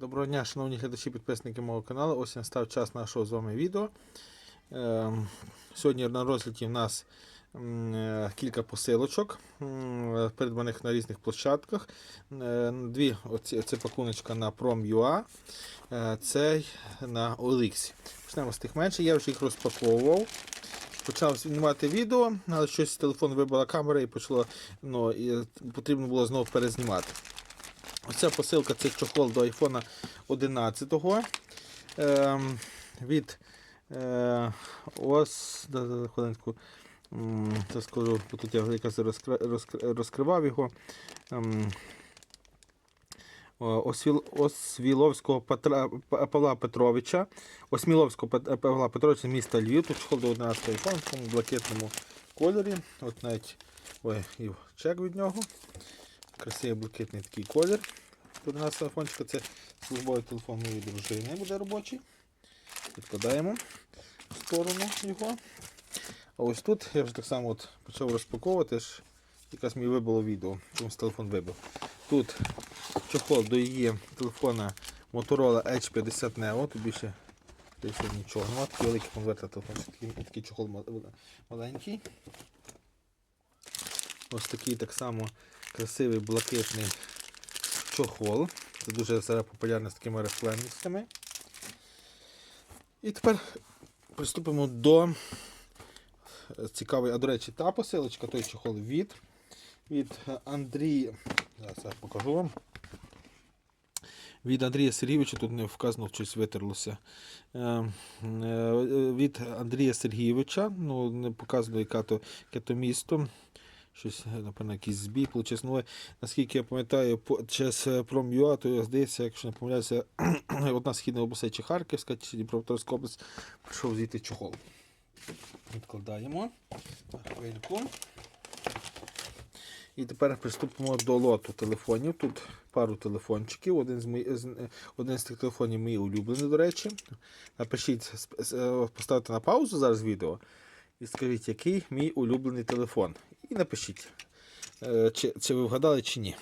Доброго дня, шановні глядачі, підписники мого каналу. Ось настав час нашого з вами відео. Ем, Сьогодні на розгляді в нас е, кілька посилочок, м, придбаних на різних площадках. Е, Дві оці, це пакуночка на Prom.ua, е, цей на OLX. Почнемо з тих менше, я вже їх розпаковував. Почав знімати відео, але щось з телефону вибила камера і почало, ну, і потрібно було знову перезнімати. Оця посилка це чохол до iPhone 11 ем, від е, ось да, хвилинку. Це скажу, бо тут я якраз розкри, розкри- розкривав його. Ем, Освіловського Петра, Павла Петровича. Осміловського Павла Петровича міста Львів. Тут чохол до 11 iPhone в блакитному кольорі. От навіть ой, і чек від нього. Красивий блакитний такий колір. Тут у нас телефончика це службовий телефон моєї дружини буде робочий. Відкладаємо в сторону його. А ось тут я вже так само от почав розпаковувати, ж якраз мені вибило відео, чомусь телефон вибив. Тут чохол до її телефона Motorola H50 Neo, тут більше більше нічого. немає. такий великий конвертер телефон, такий, такий чохол маленький. Ось такий так само красивий блакитний чохол. Це дуже зараз популярно з такими рефленістами. І тепер приступимо до е, цікавої, а до речі, та посилочка, той чохол від, від Андрія. Зараз я покажу вам. Від Андрія Сергійовича, тут не вказано, щось витерлося. Е, е, Від Андрія Сергійовича, ну не показано, яке то місто. Щось, напевно, якийсь збій получився. Ну, наскільки я пам'ятаю, через е, Prom.ua, то здається, якщо не помиляюся, одна східна область чи Харківська, чи Дніпропетровська область, прийшов звідти чохол. Відкладаємо хвильку. І тепер приступимо до лоту телефонів. Тут пару телефончиків. Один з, мої, е, один з тих телефонів мій улюблений, до речі. Напишіть, е, поставте на паузу зараз відео і скажіть, який мій улюблений телефон. І напишіть, е, чи, чи ви вгадали, чи ні.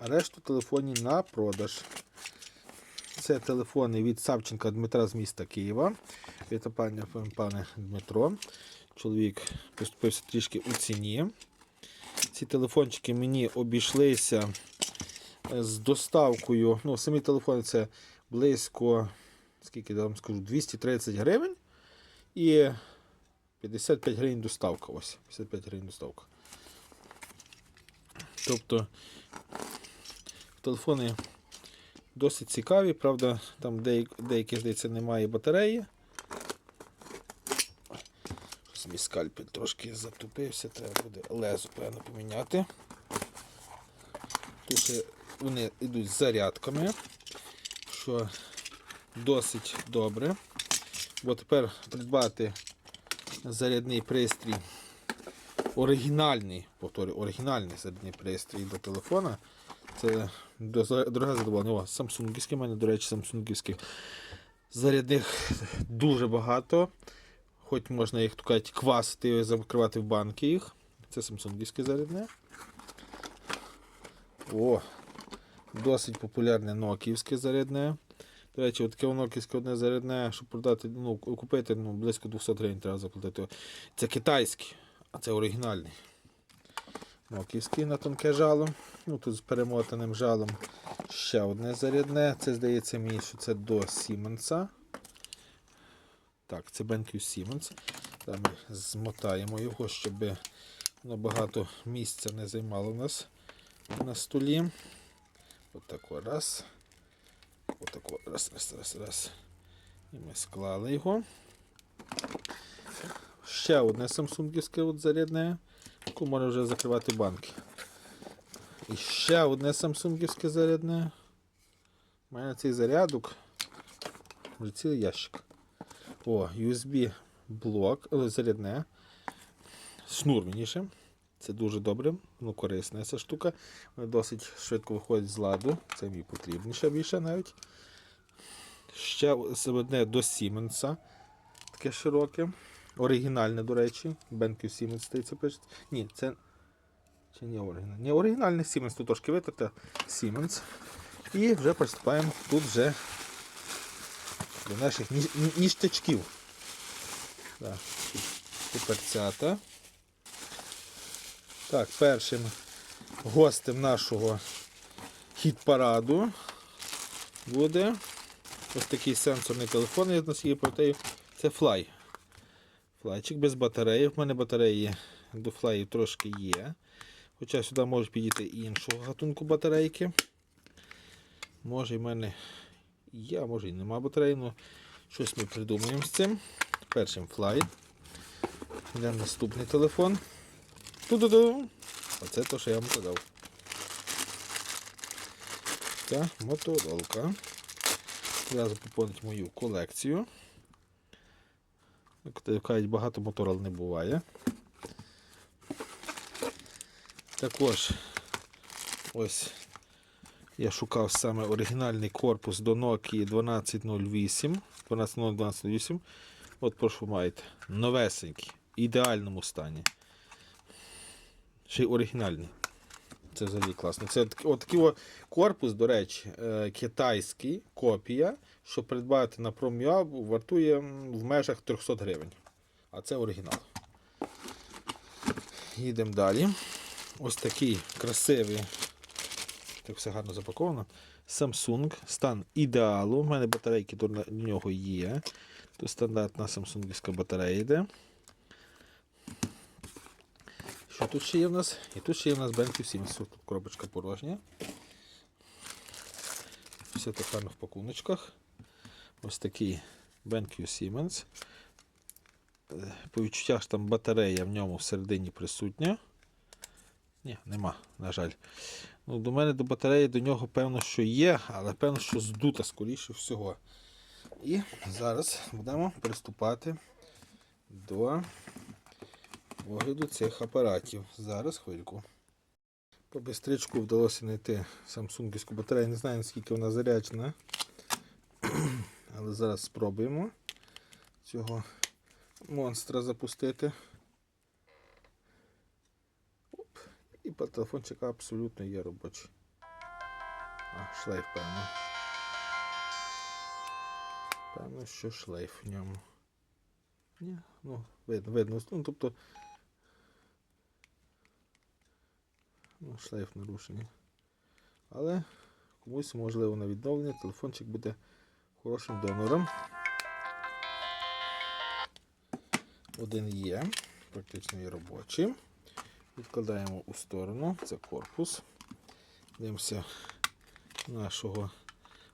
Решту телефонів на продаж. Це телефони від Савченка Дмитра з міста Києва. Вітаю, пане, пане Дмитро. Чоловік поступився трішки у ціні. Ці телефончики мені обійшлися е, з доставкою. Ну, самі телефони це близько, скільки я вам скажу, 230 гривень. І 55 гривень доставка. Ось, 55 гривень доставка. Тобто телефони досить цікаві, правда, там деякі, здається, немає батареї. Щось мій скальпель трошки затупився, треба буде лезо певно поміняти. Тут вони йдуть з зарядками, що досить добре. Бо тепер придбати зарядний пристрій, оригінальний, повторюю, оригінальний зарядний пристрій до телефона. Це дороге задоволення. О, самсунгівські, в мене, до речі, самсунгівських зарядних дуже багато. Хоч можна їх кажуть, квасити, закривати в банки їх. Це самсунгівське зарядне. О, досить популярне ноківське зарядне. До речі, таке ноківське одне зарядне, щоб продати, ну, купити ну, близько 200 гривень треба заплатити. Це китайський, а це оригінальний. Ноківський на тонке жало. Ну, тут з перемотаним жалом ще одне зарядне. Це здається мені, що це до Сіменса. Так, це BenQ Siemens. Зараз ми змотаємо його, щоб воно багато місця не займало у нас на столі. Отако раз. Отако раз, раз, раз, раз. І ми склали його. Ще одне самсунгівське от зарядне, яку можна вже закривати банки. І ще одне самсунгівське зарядне. У мене цей зарядок. Вже цілий ящик. О, USB блок, о, зарядне. Шнур вірніше. Це дуже добре, ну корисна ця штука. Вона досить швидко виходить з ладу. Це мені потрібніше більше навіть. Ще одне до Сіменса. Таке широке. Оригінальне, до речі. BenQ Siemens здається пише. Ні, це. Чи не оригінальне? Ні, оригінальне Siemens, тут трошки витерте. Siemens. І вже приступаємо тут вже до наших ні- ні- ніштячків. Так, куперцята. Так, першим гостем нашого хіт-параду буде ось такий сенсорний телефон, я наскільки пам'ятаю, це флай. Флайчик без батареї. В мене батареї до флаю трошки є. Хоча сюди можуть підійти іншого гатунку батарейки. Може в мене є, а може і нема батареї, але щось ми придумаємо з цим. Першим флай. Йдемо наступний телефон. Ту-ду-ду. Оце те, що я вам казав. Це моторолка. Зразу поповнить мою колекцію. Як кажуть, багато моторол не буває. Також ось я шукав саме оригінальний корпус до Nokia 1208. 1208. От прошу маєте. Новесенький, в ідеальному стані. Ще й оригінальний. Це взагалі класно. Це от, от корпус, до речі, е, китайський копія, що придбати на Пром'яб вартує в межах 300 гривень. А це оригінал. Їдемо далі. Ось такий красивий, так все гарно запаковано. Samsung, стан ідеалу. У мене батарейки до нього є. Тут стандартна самсунгівська батарея йде. Що тут ще є в нас? І тут ще є в нас BenQ 70. Тут коробочка порожня. Все так в пакуночках. Ось такий BenQ Siemens. Е, По відчуттях там батарея в ньому всередині присутня. Ні, нема, на жаль. Ну, до мене до батареї до нього певно, що є, але певно, що здута, скоріше всього. І зараз будемо приступати до огляду цих апаратів. Зараз хвильку. По бистричку вдалося знайти самсунгівську батарею. Не знаю, наскільки вона заряджена. Але зараз спробуємо цього монстра запустити. Оп. І по телефончика абсолютно є робочий. А, шлейф, певно. Певно, що шлейф в ньому. Ні, ну, видно, видно. Ну, тобто. Ну, шлейф нарушений. Але комусь можливо на відновлення телефончик буде хорошим донором. Один є, практично є робочий. Відкладаємо у сторону, це корпус. Дивимося нашого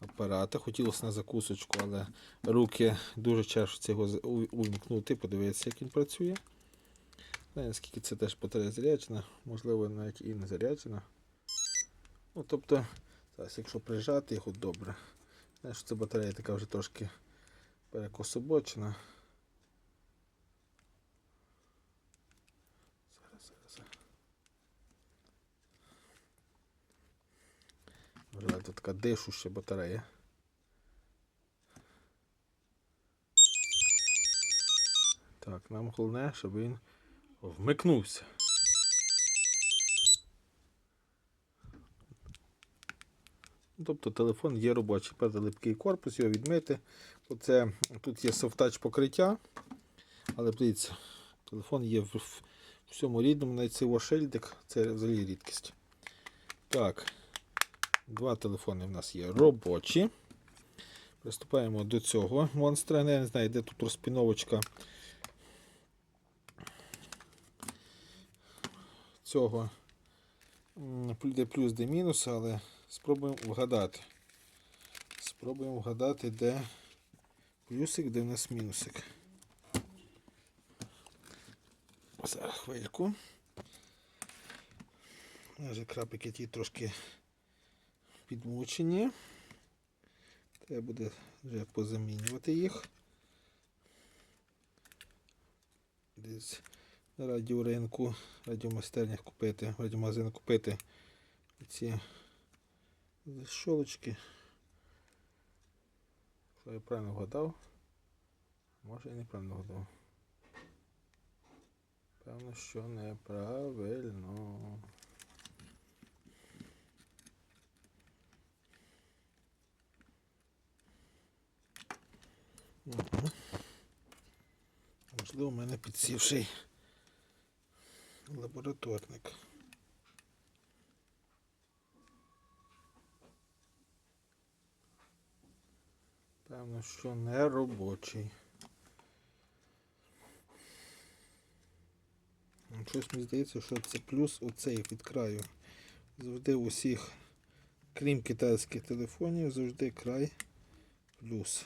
апарата. Хотілося на закусочку, але руки дуже чешуться його увімкнути, подивитися, як він працює. Знаю, наскільки це теж батарея заряджена, можливо, навіть і не заряджена. Ну, тобто, зараз, якщо прижати його добре. Знаєш, це батарея така вже трошки перекособочена. Зараз, зараз. Вже тут така дишуща батарея. Так, нам головне, щоб він вмикнувся. Ну, Тобто телефон є робочий, правда, липкий корпус, його відмити. Оце, тут є софтач покриття, але дивіться, телефон є в, в всьому рідному, навіть цей ошельдик, це взагалі рідкість. Так, два телефони в нас є робочі. Приступаємо до цього монстра. Я не знаю, де тут розпіновочка цього. Де плюс, де мінус, але спробуємо вгадати. Спробуємо вгадати, де плюсик, де в нас мінусик. Зараз хвильку. Вже крапики ті трошки підмучені. Треба буде вже позамінювати їх. Десь радіоринку, радіомастернях купити, радіомагазин купити ці шолочки. Що я правильно вгадав? Може і неправильно вгадав. Певно, що неправильно. Можливо, у мене підсівший лабораторник. Певно, що не робочий. Щось мені здається, що це плюс оцей від краю. Завжди у всіх, крім китайських телефонів, завжди край плюс.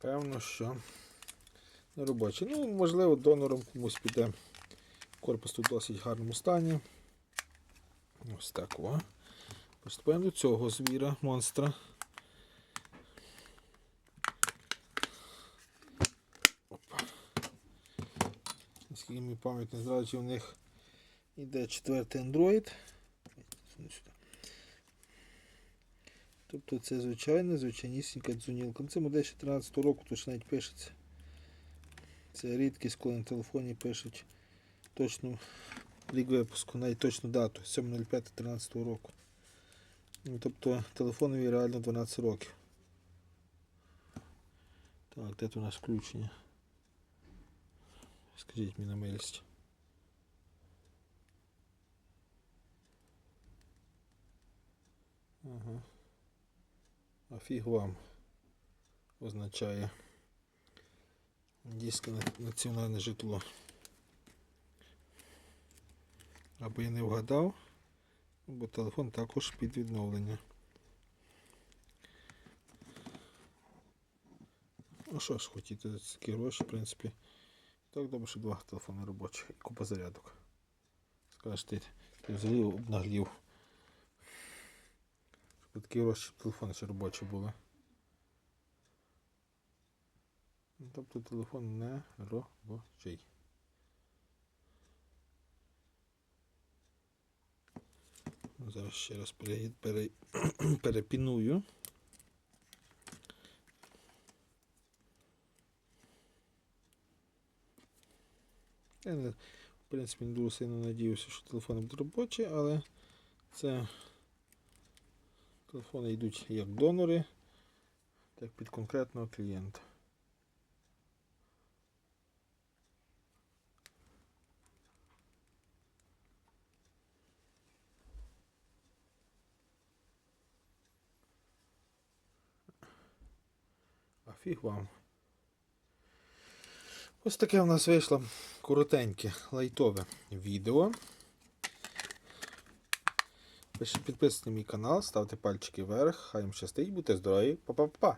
Певно, що не робочий. Ну, можливо, донором комусь піде. Корпус тут в досить гарному стані. Ось так о. Приступаємо до цього звіра, монстра. Опа. Наскільки мені пам'ять не зразу, у них йде четвертий Android. Тобто це звичайна, звичайнісінька дзунілка. Ну, Це модель ще 13 року, то ж навіть пишеться. Це рідкість, коли на телефоні пишуть точну рік випуску, навіть точну дату 7.05.13 року. Ну, тобто телефонові реально 12 років. Так, де тут у нас включення? Скажіть мені на милість. Ага. А фіг вам означає Індійське національне житло. Або я не вгадав, бо телефон також під відновлення. Ну що ж хотіти за такі гроші, в принципі. Так добре, що два телефони робочі і купа зарядок. Скажеш, ти, ти взагалі обнаглів. Гроші щоб телефони ще робочі були. Ну, Тобто телефон не робочий. Зараз ще раз пере, пере, перепіную. Я в принципі не дуже сильно надіюся, що телефони будуть робочі, але це телефони йдуть як донори, так під конкретного клієнта. А фіг вам. Ось таке в нас вийшло коротеньке, лайтове відео. Підписуйтесь мій канал, ставте пальчики вверх, хай їм щастить, будьте здорові, па-па-па!